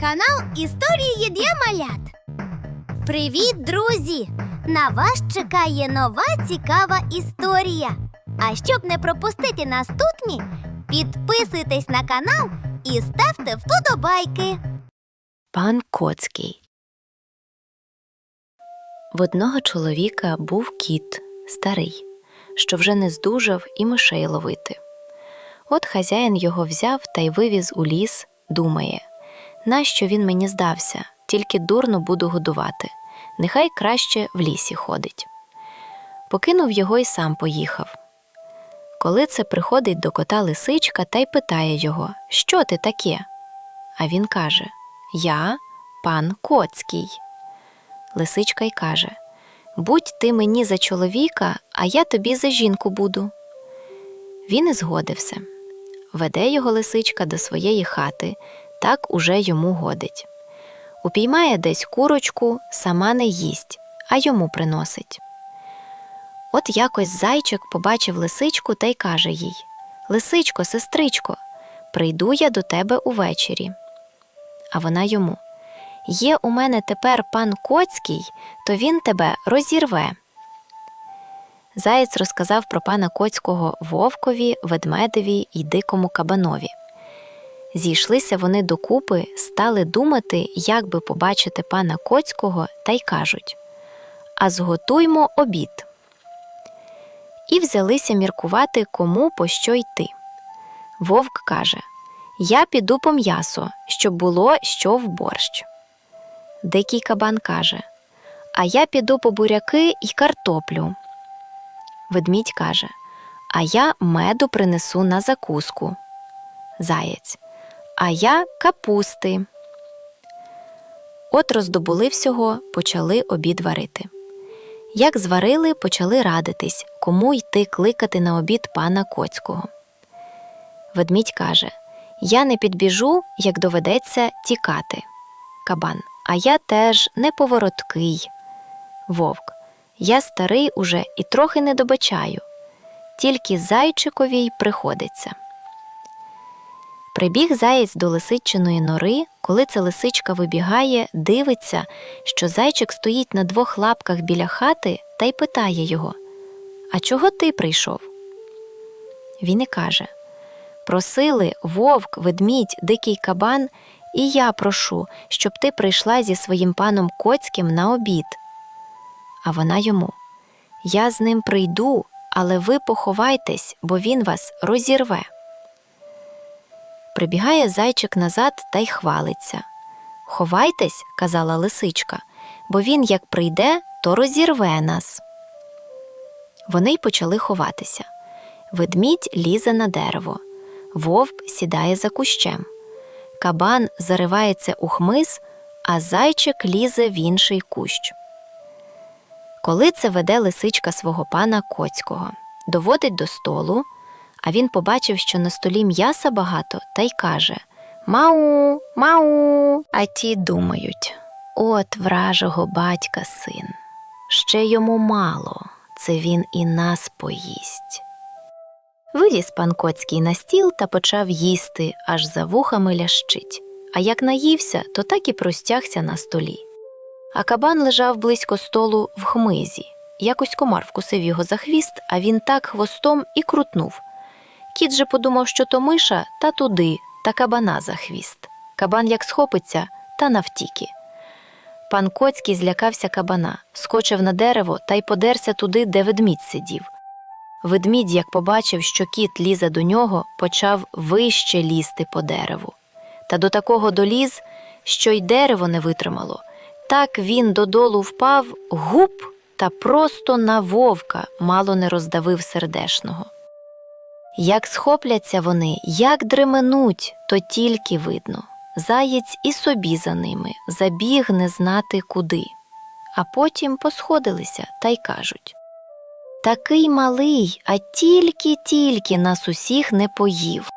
канал Історії для малят. Привіт, друзі! На вас чекає нова цікава історія. А щоб не пропустити наступні, підписуйтесь на канал і ставте вподобайки. Пан Коцький. В одного чоловіка був кіт старий, що вже не здужав і мишей ловити. От хазяїн його взяв та й вивіз у ліс, думає нащо він мені здався, тільки дурно буду годувати. Нехай краще в лісі ходить. Покинув його і сам поїхав. Коли це приходить до кота лисичка та й питає його, що ти таке? А він каже Я пан Коцький. Лисичка й каже Будь ти мені за чоловіка, а я тобі за жінку буду. Він і згодився. Веде його лисичка до своєї хати, так уже йому годить. Упіймає десь курочку, сама не їсть, а йому приносить. От якось зайчик побачив лисичку та й каже їй Лисичко, сестричко, прийду я до тебе увечері. А вона йому Є у мене тепер пан Коцький, то він тебе розірве. Заєць розказав про пана Коцького вовкові, ведмедеві й дикому кабанові. Зійшлися вони докупи, стали думати, як би побачити пана Коцького, та й кажуть А зготуймо обід. І взялися міркувати, кому по що йти. Вовк каже Я піду по м'ясо, щоб було що в борщ. Дикий кабан каже А я піду по буряки й картоплю. Ведмідь каже А я меду принесу на закуску. Заєць. А я капусти. От роздобули всього, почали обід варити. Як зварили, почали радитись, кому йти кликати на обід пана Коцького. Ведмідь каже Я не підбіжу, як доведеться тікати. Кабан. А я теж неповороткий. Вовк. Я старий уже і трохи не добачаю. Тільки зайчикові й приходиться. Прибіг заєць до лисичиної нори, коли ця лисичка вибігає, дивиться, що зайчик стоїть на двох лапках біля хати та й питає його А чого ти прийшов? Він і каже Просили вовк, ведмідь, дикий кабан, і я прошу, щоб ти прийшла зі своїм паном Коцьким на обід. А вона йому Я з ним прийду, але ви поховайтесь, бо він вас розірве. Прибігає зайчик назад та й хвалиться. Ховайтесь, казала лисичка, бо він як прийде, то розірве нас. Вони й почали ховатися. Ведмідь лізе на дерево, вовк сідає за кущем. Кабан заривається у хмиз, а зайчик лізе в інший кущ. Коли це веде лисичка свого пана Коцького, доводить до столу, а він побачив, що на столі м'яса багато, та й каже Мау, мау. А ті думають от вражого батька син. Ще йому мало, це він і нас поїсть. Виліз пан Коцький на стіл та почав їсти, аж за вухами лящить. А як наївся, то так і простягся на столі. А кабан лежав близько столу в хмизі. Якось комар вкусив його за хвіст, а він так хвостом і крутнув. Кіт же подумав, що то миша, та туди, та кабана за хвіст. Кабан як схопиться, та навтіки. Пан Коцький злякався кабана, скочив на дерево та й подерся туди, де ведмідь сидів. Ведмідь, як побачив, що кіт лізе до нього, почав вище лізти по дереву. Та до такого доліз, що й дерево не витримало. Так він додолу впав, гуп та просто на вовка мало не роздавив сердешного. Як схопляться вони, як дременуть, то тільки видно. Заєць і собі за ними забіг не знати куди. А потім посходилися та й кажуть Такий малий, а тільки-тільки нас усіх не поїв.